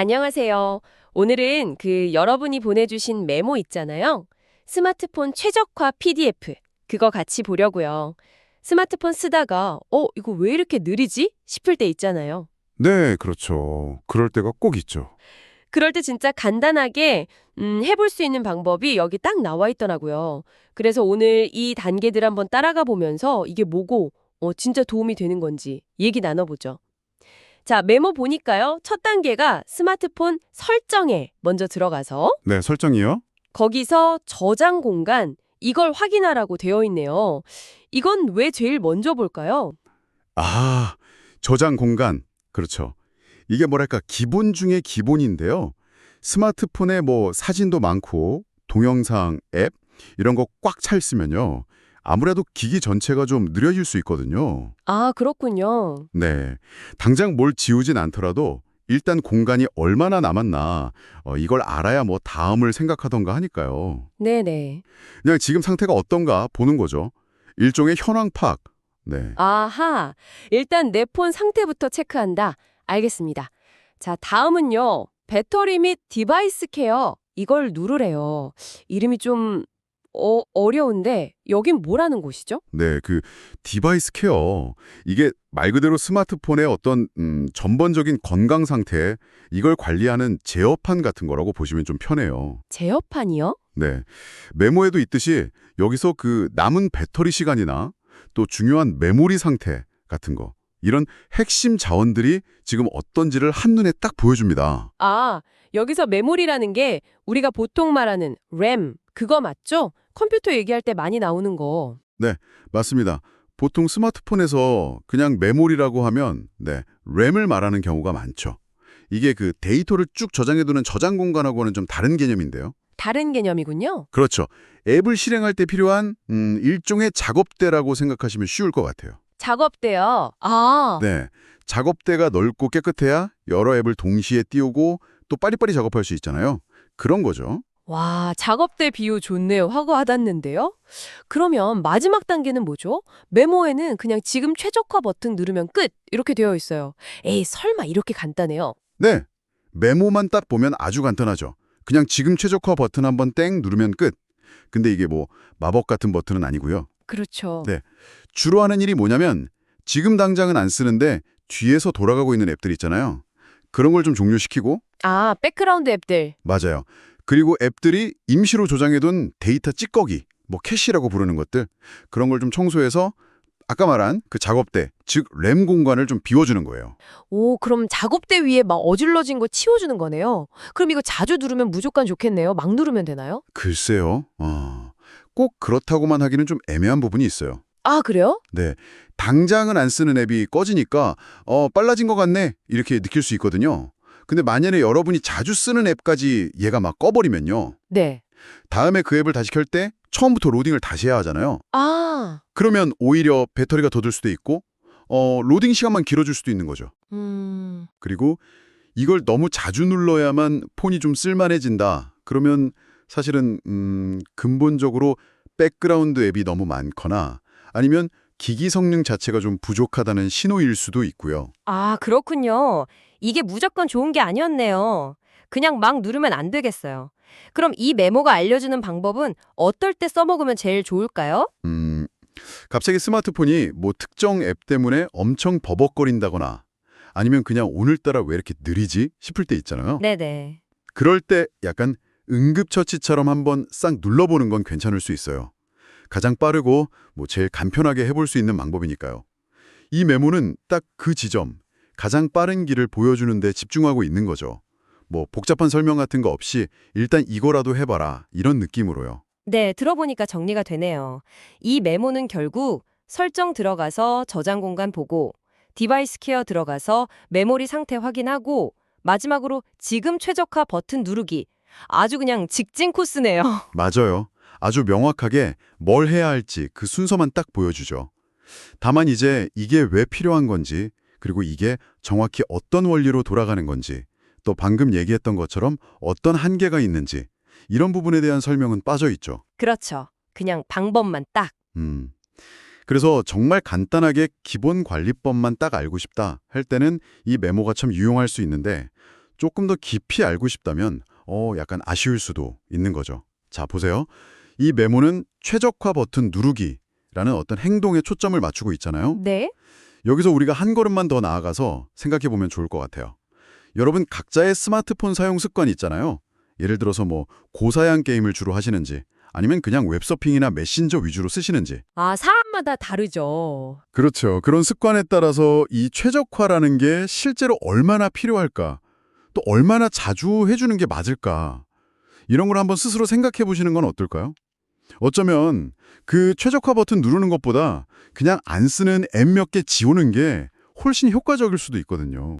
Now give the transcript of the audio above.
안녕하세요. 오늘은 그 여러분이 보내주신 메모 있잖아요. 스마트폰 최적화 PDF. 그거 같이 보려고요. 스마트폰 쓰다가 어, 이거 왜 이렇게 느리지? 싶을 때 있잖아요. 네, 그렇죠. 그럴 때가 꼭 있죠. 그럴 때 진짜 간단하게 음, 해볼 수 있는 방법이 여기 딱 나와 있더라고요. 그래서 오늘 이 단계들 한번 따라가 보면서 이게 뭐고 어, 진짜 도움이 되는 건지 얘기 나눠보죠. 자, 메모 보니까요. 첫 단계가 스마트폰 설정에 먼저 들어가서 네, 설정이요. 거기서 저장 공간 이걸 확인하라고 되어 있네요. 이건 왜 제일 먼저 볼까요? 아, 저장 공간. 그렇죠. 이게 뭐랄까 기본 중에 기본인데요. 스마트폰에 뭐 사진도 많고 동영상, 앱 이런 거 꽉 차 있으면요. 아무래도 기기 전체가 좀 느려질 수 있거든요. 아, 그렇군요. 네. 당장 뭘 지우진 않더라도 일단 공간이 얼마나 남았나 어, 이걸 알아야 뭐 다음을 생각하던가 하니까요. 네네. 그냥 지금 상태가 어떤가 보는 거죠. 일종의 현황 파악. 네. 아하. 일단 내 폰 상태부터 체크한다. 알겠습니다. 자, 다음은요. 배터리 및 디바이스 케어. 이걸 누르래요. 이름이 좀 어, 어려운데 여긴 뭐라는 곳이죠? 네, 그 디바이스 케어 이게 말 그대로 스마트폰의 어떤 음, 전반적인 건강 상태 이걸 관리하는 제어판 같은 거라고 보시면 좀 편해요. 제어판이요? 네, 메모에도 있듯이 여기서 그 남은 배터리 시간이나 또 중요한 메모리 상태 같은 거 이런 핵심 자원들이 지금 어떤지를 한눈에 딱 보여줍니다. 아, 여기서 메모리라는 게 우리가 보통 말하는 램 그거 맞죠? 컴퓨터 얘기할 때 많이 나오는 거. 맞습니다. 보통 스마트폰에서 그냥 메모리라고 하면 네, 램을 말하는 경우가 많죠. 이게 그 데이터를 쭉 저장해두는 저장 공간하고는 좀 다른 개념인데요. 다른 개념이군요. 그렇죠. 앱을 실행할 때 필요한 음, 일종의 작업대라고 생각하시면 쉬울 것 같아요. 작업대요. 아, 네, 작업대가 넓고 깨끗해야 여러 앱을 동시에 띄우고 또 빨리빨리 작업할 수 있잖아요. 그런 거죠. 와, 작업대 비유 좋네요. 하고 와닿는데요. 그러면 마지막 단계는 뭐죠? 메모에는 그냥 지금 최적화 버튼 누르면 끝 이렇게 되어 있어요. 에이, 설마 이렇게 간단해요? 네, 메모만 딱 보면 아주 간단하죠. 그냥 지금 최적화 버튼 한번 땡 누르면 끝. 근데 이게 뭐 마법 같은 버튼은 아니고요. 그렇죠. 네. 주로 하는 일이 뭐냐면 지금 당장은 안 쓰는데 뒤에서 돌아가고 있는 앱들 있잖아요. 그런 걸 좀 종료시키고 아, 백그라운드 앱들. 맞아요. 그리고 앱들이 임시로 조장해둔 데이터 찌꺼기, 뭐 캐시라고 부르는 것들 그런 걸 좀 청소해서 아까 말한 그 작업대, 즉 램 공간을 좀 비워주는 거예요. 오, 그럼 작업대 위에 막 어질러진 거 치워주는 거네요. 그럼 이거 자주 누르면 무조건 좋겠네요. 막 누르면 되나요? 글쎄요. 어, 꼭 그렇다고만 하기는 좀 애매한 부분이 있어요. 아, 그래요? 네, 당장은 안 쓰는 앱이 꺼지니까 어 빨라진 것 같네 이렇게 느낄 수 있거든요. 근데 만약에 여러분이 자주 쓰는 앱까지 얘가 막 꺼버리면요. 네. 다음에 그 앱을 다시 켤 때 처음부터 로딩을 다시 해야 하잖아요. 아, 그러면 오히려 배터리가 더 들 수도 있고 어 로딩 시간만 길어질 수도 있는 거죠. 음, 그리고 이걸 너무 자주 눌러야만 폰이 좀 쓸만해진다. 그러면 사실은 음 근본적으로 백그라운드 앱이 너무 많거나 아니면 기기 성능 자체가 좀 부족하다는 신호일 수도 있고요. 아, 그렇군요. 이게 무조건 좋은 게 아니었네요. 그냥 막 누르면 안 되겠어요. 그럼 이 메모가 알려주는 방법은 어떨 때 써먹으면 제일 좋을까요? 음, 갑자기 스마트폰이 뭐 특정 앱 때문에 엄청 버벅거린다거나 아니면 그냥 오늘따라 왜 이렇게 느리지 싶을 때 있잖아요. 네네. 그럴 때 약간 응급처치처럼 한번 싹 눌러보는 건 괜찮을 수 있어요. 가장 빠르고 뭐 제일 간편하게 해볼 수 있는 방법이니까요. 이 메모는 딱 그 지점, 가장 빠른 길을 보여주는 데 집중하고 있는 거죠. 뭐 복잡한 설명 같은 거 없이 일단 이거라도 해봐라 이런 느낌으로요. 네, 들어보니까 정리가 되네요. 이 메모는 결국 설정 들어가서 저장 공간 보고, 디바이스 케어 들어가서 메모리 상태 확인하고, 마지막으로 지금 최적화 버튼 누르기. 아주 그냥 직진 코스네요. 맞아요. 아주 명확하게 뭘 해야 할지 그 순서만 딱 보여주죠. 다만 이제 이게 왜 필요한 건지, 그리고 이게 정확히 어떤 원리로 돌아가는 건지, 또 방금 얘기했던 것처럼 어떤 한계가 있는지, 이런 부분에 대한 설명은 빠져 있죠. 그렇죠. 그냥 방법만 딱. 음. 그래서 정말 간단하게 기본 관리법만 딱 알고 싶다 할 때는 이 메모가 참 유용할 수 있는데 조금 더 깊이 알고 싶다면 어, 약간 아쉬울 수도 있는 거죠. 자, 보세요. 이 메모는 최적화 버튼 누르기라는 어떤 행동에 초점을 맞추고 있잖아요. 네. 여기서 우리가 한 걸음만 더 나아가서 생각해 보면 좋을 것 같아요. 여러분 각자의 스마트폰 사용 습관이 있잖아요. 예를 들어서 뭐 고사양 게임을 주로 하시는지 아니면 그냥 웹서핑이나 메신저 위주로 쓰시는지. 아, 사람마다 다르죠. 그렇죠. 그런 습관에 따라서 이 최적화라는 게 실제로 얼마나 필요할까? 또 얼마나 자주 해주는 게 맞을까? 이런 걸 한번 스스로 생각해 보시는 건 어떨까요? 어쩌면 그 최적화 버튼 누르는 것보다 그냥 안 쓰는 앱 몇 개 지우는 게 훨씬 효과적일 수도 있거든요.